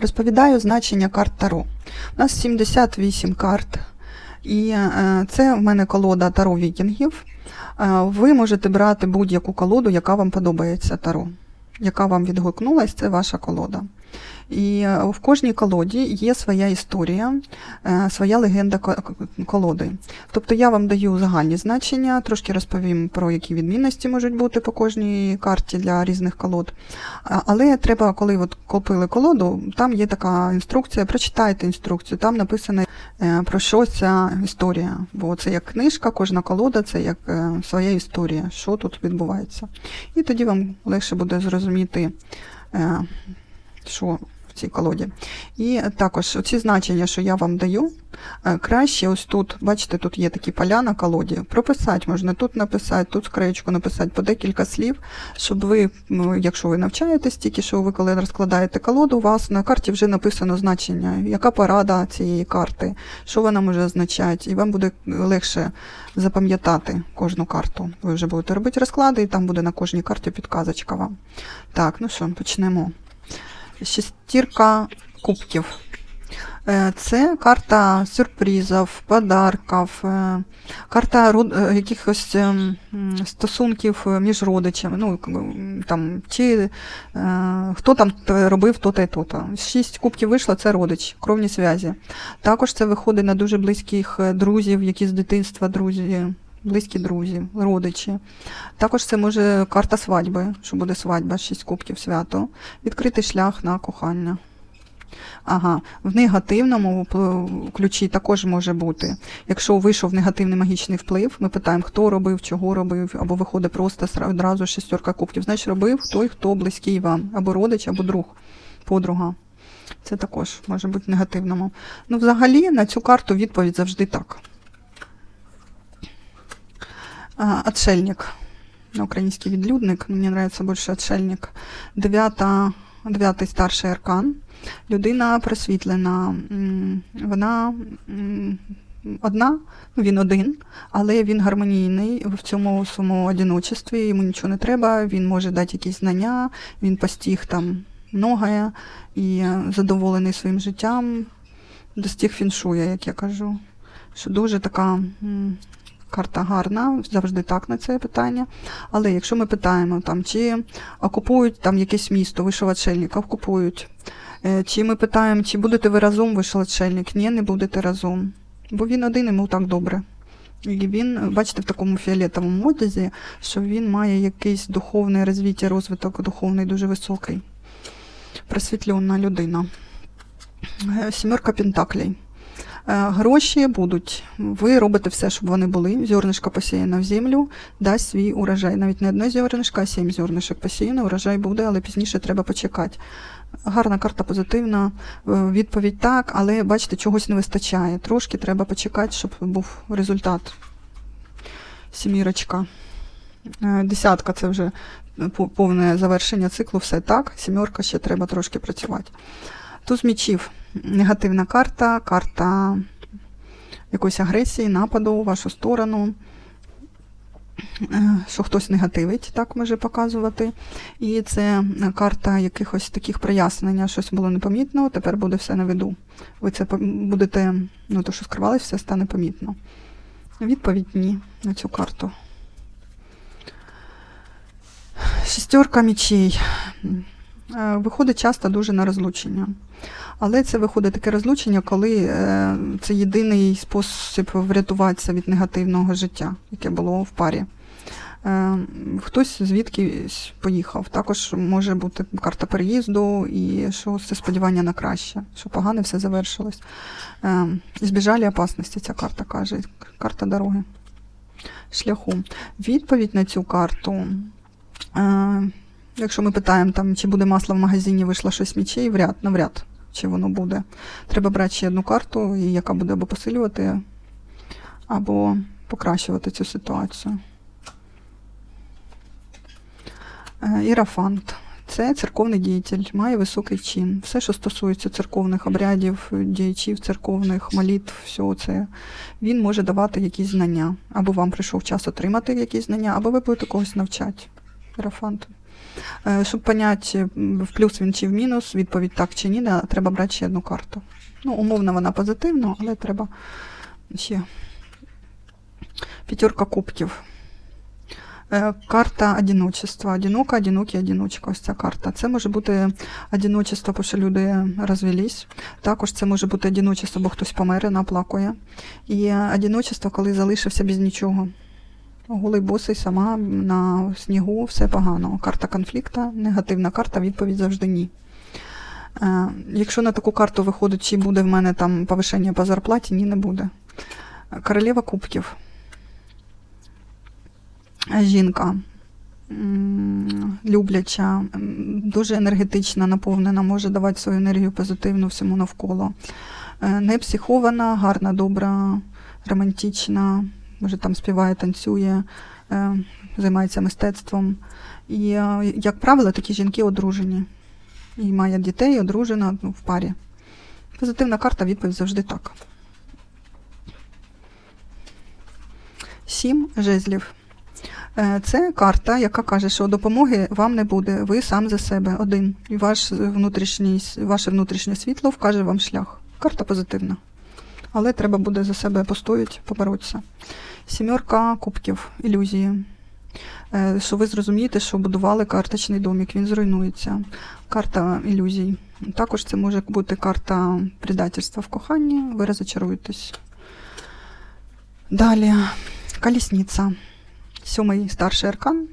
Розповідаю значення карт Таро. У нас 78 карт, і е, це в мене колода Таро Вікінгів. Е, Ви можете брати будь-яку колоду, яка вам подобається Таро. Яка вам відгукнулась, це ваша колода. І е, в кожній колоді є своя історія, е, своя легенда колоди. Тобто я вам даю загальні значення, трошки розповім про які відмінності можуть бути по кожній карті для різних колод. Але треба, коли от купили колоду, там є така інструкція, прочитайте інструкцію, там написано е, про що ця історія. Бо це як книжка, кожна колода це як своя історія, що тут відбувається. І тоді вам легше буде зрозуміти, що в цій колоді. І також ці значення, що я вам даю, е, краще ось тут, бачите, тут є такі поля на колоді. Прописати можна тут написати, тут скреєчку написати по декілька слів, щоб ви, якщо ви навчаєтесь, тільки що ви коли розкладаєте колоду, у вас на карті вже написано значення, яка порада цієї карти, що вона може означати, і вам буде легше запам'ятати кожну карту. Ви вже будете робити розклади, і там буде на кожній карті підказочка вам. Так, ну що, почнемо. Шестірка кубків. Е, Це карта сюрпризів, подарків, е, карта е, якихось ем, стосунків між родичами. Ну, там, чи хто там робив то-то і то-то. Шість кубків вийшло, це родич, кровні зв'язі. Також це виходить на дуже близьких друзів, які з дитинства друзі, близькі друзі, родичі. Також це може карта свадьби, що буде свадьба, шість кубків свято. Відкритий шлях на кохання. Ага, в негативному ключі також може бути. Якщо вийшов негативний магічний вплив, ми питаємо, хто робив, чого робив, або виходить просто одразу шестерка кубків. Значить, робив той, хто близький вам, або родич, або друг, подруга. Це також може бути в негативному. Ну, взагалі, на цю карту відповідь завжди так. А, Отшельник. На український відлюдник. Мені подобається більше отшельник. Дев'ята, дев'ятий старший аркан. Людина просвітлена. Вона одна, ну, він один, але він гармонійний в цьому своєму одиночестві, йому нічого не треба, він може дати якісь знання, він постіг там многое і е, задоволений своїм життям, достіг фіншуя, як я кажу. Що дуже така карта гарна, завжди так на це питання. Але якщо ми питаємо, там, чи окупують там якесь місто, вийшов окупують. Е, Чи ми питаємо, чи будете ви разом, вийшов отшельник? Ні, не будете разом. Бо він один, йому так добре. І він, бачите, в такому фіолетовому одязі, що він має якийсь духовне розвиття, розвиток духовний дуже високий. Просвітлена людина. Е, Сімерка Пентаклей. Е, Гроші будуть. Ви робите все, щоб вони були. Зернишко посіяно в землю, дасть свій урожай. Навіть не одне зернишко, а сім зернишок посіяно, урожай буде, але пізніше треба почекати. Гарна карта позитивна, е, відповідь так, але бачите, чогось не вистачає. Трошки треба почекати, щоб був результат. Сімірочка. Е, Десятка це вже повне завершення циклу, все так. Сімерка ще треба трошки працювати. Туз мічів. Негативна карта, карта якоїсь агресії, нападу у вашу сторону. Е, Що хтось негативить, так може показувати. І це карта якихось таких прояснення, щось було непомітно, тепер буде все на виду. Ви це будете, ну то, що скривалось, все стане помітно. Відповідь ні на цю карту. Шестерка мічей. Е, Виходить часто дуже на розлучення. Але це виходить таке розлучення, коли е, це єдиний спосіб врятуватися від негативного життя, яке було в парі. Е, Хтось звідкись поїхав. Також може бути карта переїзду і що це сподівання на краще, що погане все завершилось. Збіжалі опасності, ця карта каже. Карта дороги. Шляху. Відповідь на цю карту. Якщо ми питаємо, там, чи буде масло в магазині, вийшло щось мічей, вряд, навряд, чи воно буде. Треба брати ще одну карту, яка буде або посилювати, або покращувати цю ситуацію. Е, Ірафант. Це церковний діятель, має високий чин. Все, що стосується церковних обрядів, діячів, церковних молитв, всього це, він може давати якісь знання. Або вам прийшов час отримати якісь знання, або ви будете когось навчати. Ірафант. Е, Щоб поняти, в плюс він чи в мінус, відповідь так чи ні, треба брати ще одну карту. Ну, умовно вона позитивна, але треба ще. П'ятерка кубків. Е, Карта одиночества. Одинока, одинокий, одиночка. Ось ця карта. Це може бути одиночество, бо що люди розвелись. Також це може бути одиночество, бо хтось помер і наплакує. І е, одиночество, коли залишився без нічого. Голий босий сама на снігу, все погано. Карта конфлікта, негативна карта, відповідь завжди ні. Е, Якщо на таку карту виходить, чи буде в мене там повишення по зарплаті, ні, не буде. Королева кубків. Жінка. Любляча, дуже енергетична, наповнена, може давати свою енергію позитивну всьому навколо. Е, Не психована, гарна, добра, романтична, може там співає, танцює, е, займається мистецтвом. І, е, як правило, такі жінки одружені. І має дітей, одружена ну, в парі. Позитивна карта, відповідь завжди так. Сім жезлів. Е, Це карта, яка каже, що допомоги вам не буде. Ви сам за себе один. І ваш внутрішній, ваше внутрішнє світло вкаже вам шлях. Карта позитивна. Але треба буде за себе постояти, поборотися. Сімерка кубків, ілюзії. Е, Що ви зрозумієте, що будували карточний домик, він зруйнується. Карта ілюзій. Також це може бути карта предательства в коханні, ви розочаруєтесь. Далі, колісниця. Сьомий старший аркан.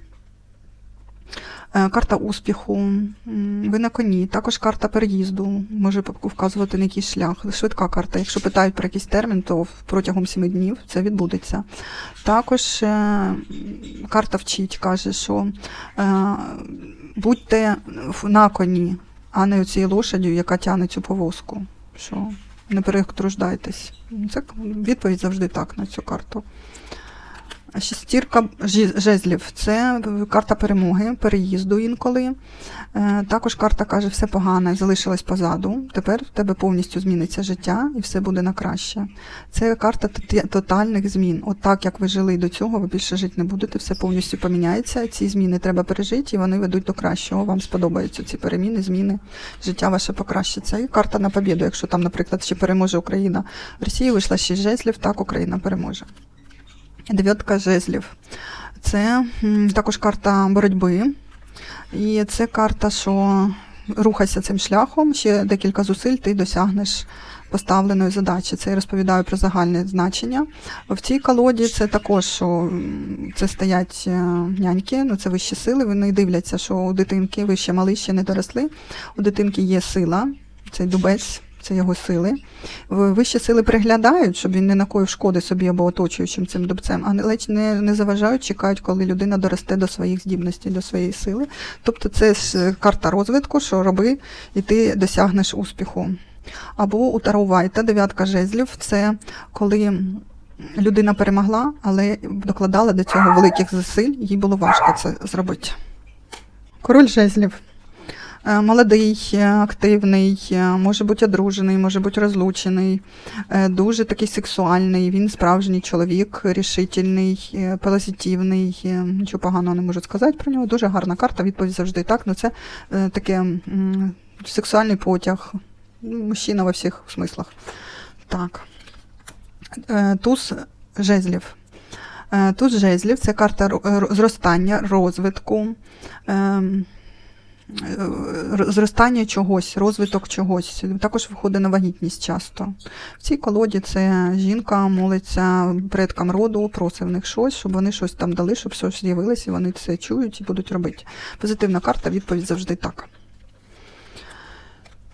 Е, Карта успіху. Ви на коні. Також карта переїзду. Може вказувати на якийсь шлях. Швидка карта. Якщо питають про якийсь термін, то протягом семи днів це відбудеться. Також е, карта вчить, каже, що е, будьте на коні, а не оцією лошадю, яка тягне цю повозку. Що не перетруждайтесь. Це відповідь завжди так на цю карту. Шестірка жезлів це карта перемоги, переїзду інколи. Е, Також карта каже, все погане, залишилось позаду. Тепер в тебе повністю зміниться життя і все буде на краще. Це карта тотальних змін. От так, як ви жили до цього, ви більше жити не будете, все повністю поміняється. Ці зміни треба пережити, і вони ведуть до кращого. Вам сподобаються ці переміни, зміни, життя ваше покращиться. І карта на побіду. Якщо там, наприклад, ще переможе Україна, в Росії вийшла шість жезлів, так Україна переможе. Дев'ятка жезлів. Це також карта боротьби. І це карта, що рухайся цим шляхом, ще декілька зусиль ти досягнеш поставленої задачі. Це я розповідаю про загальне значення. В цій колоді це також, що це стоять е, няньки, ну це вищі сили. Вони дивляться, що у дитинки ви ще мали, ще не доросли. У дитинки є сила, цей дубець. Це його сили. Вищі сили приглядають, щоб він не накоїв шкоди собі або оточуючим цим дубцем, а ледь не, не заважають, чекають, коли людина доросте до своїх здібностей, до своєї сили. Тобто це ж карта розвитку, що роби, і ти досягнеш успіху. Або у Таро дев'ятка жезлів, це коли людина перемогла, але докладала до цього великих зусиль, їй було важко це зробити. Король жезлів. Е, Молодий, е, активний, е, може бути одружений, може бути розлучений, дуже такий сексуальний, він справжній чоловік, рішительний, позитивний, нічого поганого не можу сказати про нього. Дуже гарна карта, відповідь завжди так. Ну це таке сексуальний потяг, мужчина во всіх смислах. Так. Туз жезлів. Туз жезлів це карта ро- ро- зростання, розвитку. Е, зростання чогось, розвиток чогось. Також виходить на вагітність часто. В цій колоді це жінка молиться предкам роду, просить в них щось, щоб вони щось там дали, щоб щось з'явилося, і вони це чують і будуть робити. Позитивна карта, відповідь завжди так.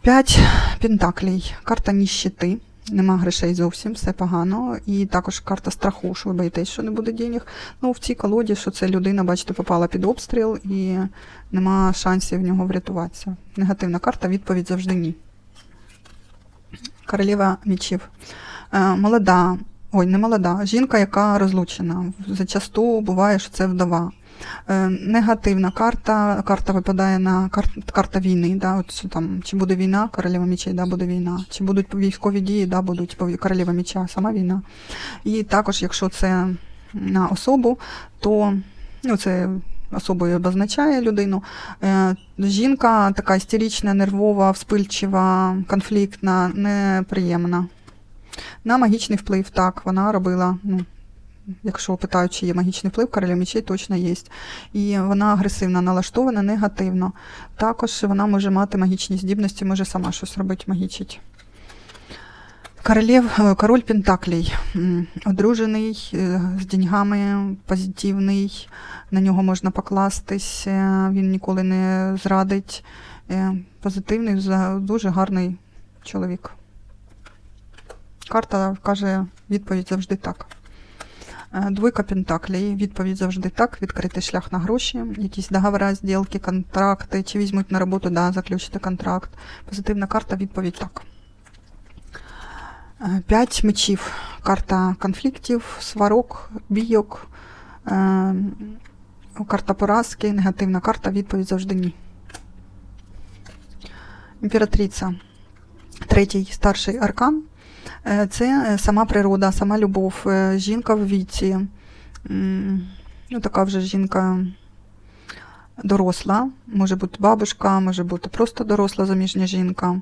П'ять пентаклей. Карта ніщити. Нема грошей зовсім, все погано. І також карта страху, що ви боїтесь, що не буде денег. Ну, в цій колоді, що це людина, бачите, попала під обстріл і нема шансів в нього врятуватися. Негативна карта, відповідь завжди ні. Королева мічів. Е, молода, ой, не молода, жінка, яка розлучена. Зачасту буває, що це вдова. Е, негативна карта. Карта випадає на кар, карта війни. Да, от там, чи буде війна, королева мічей, да, буде війна. Чи будуть військові дії, да, будуть королева міча, сама війна. І також, якщо це на особу, то ну, це особою обозначає людину. Е, Жінка така істерична, нервова, вспильчива, конфліктна, неприємна. На магічний вплив, так, вона робила. Ну, якщо питають, чи є магічний вплив, короля мечей точно є. І вона агресивно налаштована, негативно. Також вона може мати магічні здібності, може сама щось робити, магічить. Королев, е, король Пентаклей, одружений, е, з деньгами, позитивний, на нього можна покластись, він ніколи не зрадить. Е, Позитивний, дуже гарний чоловік. Карта каже відповідь завжди так. Е, Двойка Пентаклей, відповідь завжди так, відкритий шлях на гроші, якісь договори, зділки, контракти, чи візьмуть на роботу, да, заключити контракт. Позитивна карта, відповідь так. Е, П'ять мечів. Карта конфліктів, сварок, бійок, е, карта поразки, негативна карта, відповідь завжди ні. Імператриця. Третій старший аркан. Е, Це е, сама природа, сама любов, е, жінка в віці. Ну, така вже жінка доросла, може бути бабушка, може бути просто доросла заміжня жінка,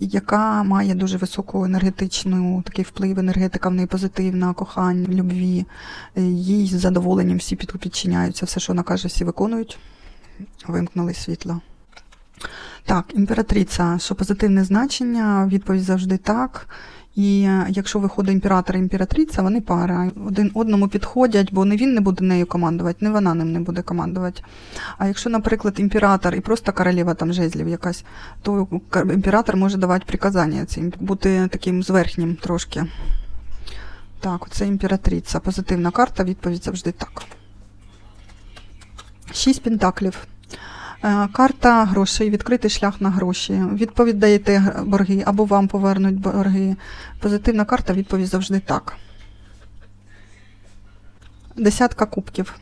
яка має дуже високу енергетичну такий вплив, енергетика в неї позитивна, кохання, любві. Їй з задоволенням всі підчиняються, все, що вона каже, всі виконують. Вимкнули світло. Так, імператриця, що позитивне значення, відповідь завжди так. І е, якщо виходить імператор і імператриця, вони пара. Один одному підходять, бо не він не буде нею командувати, не вона ним не буде командувати. А якщо, наприклад, імператор і просто королева там жезлів якась, то імператор може давати приказання цим, бути таким зверхнім трошки. Так, оце імператриця. Позитивна карта, відповідь завжди так. Шість пентаклів. Е, Карта грошей, відкритий шлях на гроші. Відповідь даєте борги або вам повернуть борги. Позитивна карта, відповідь завжди так. Десятка кубків.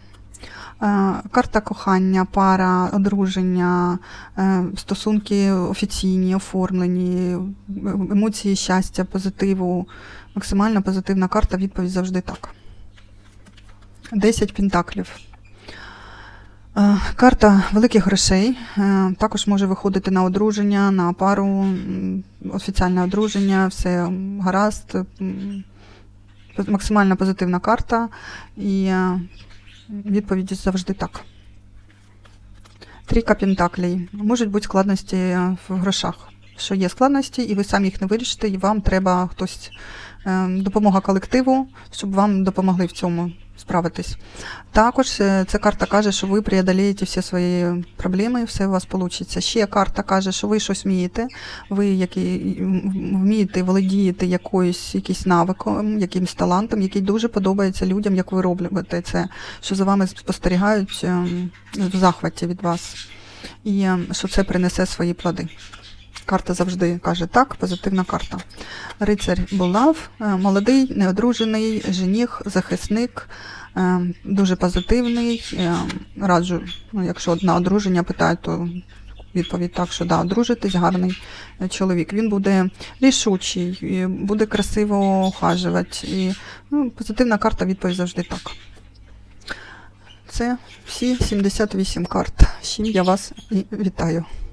Е, Карта кохання, пара, одруження, е, стосунки офіційні, оформлені, емоції щастя, позитиву. Максимально позитивна карта, відповідь завжди так. 10 пентаклів. Е, Карта великих грошей е, також може виходити на одруження, на пару, офіціальне одруження, все гаразд. Максимально позитивна карта, і е, відповіді завжди так. Трійка пентаклей. Можуть бути складності в грошах. Що є складності, і ви самі їх не вирішите, і вам треба хтось е, допомога колективу, щоб вам допомогли в цьому справитись. Також е, ця карта каже, що ви преодолієте всі свої проблеми, і все у вас вийде. Ще карта каже, що ви щось вмієте, ви які вмієте, володієте якоюсь якийсь навиком, якимось талантом, який дуже подобається людям, як ви робите це, що за вами спостерігають е, в захваті від вас, і е, що це принесе свої плоди. Карта завжди каже так, позитивна карта. Рицарь Булав, е, молодий, неодружений, жених, захисник, е, дуже позитивний. е, Раджу, ну, якщо на одруження питають, то відповідь так, що да, одружитись, гарний чоловік. Він буде рішучий, буде красиво ухажувати. І, ну, позитивна карта, відповідь завжди так. Це всі 78 карт. Чим я вас і вітаю.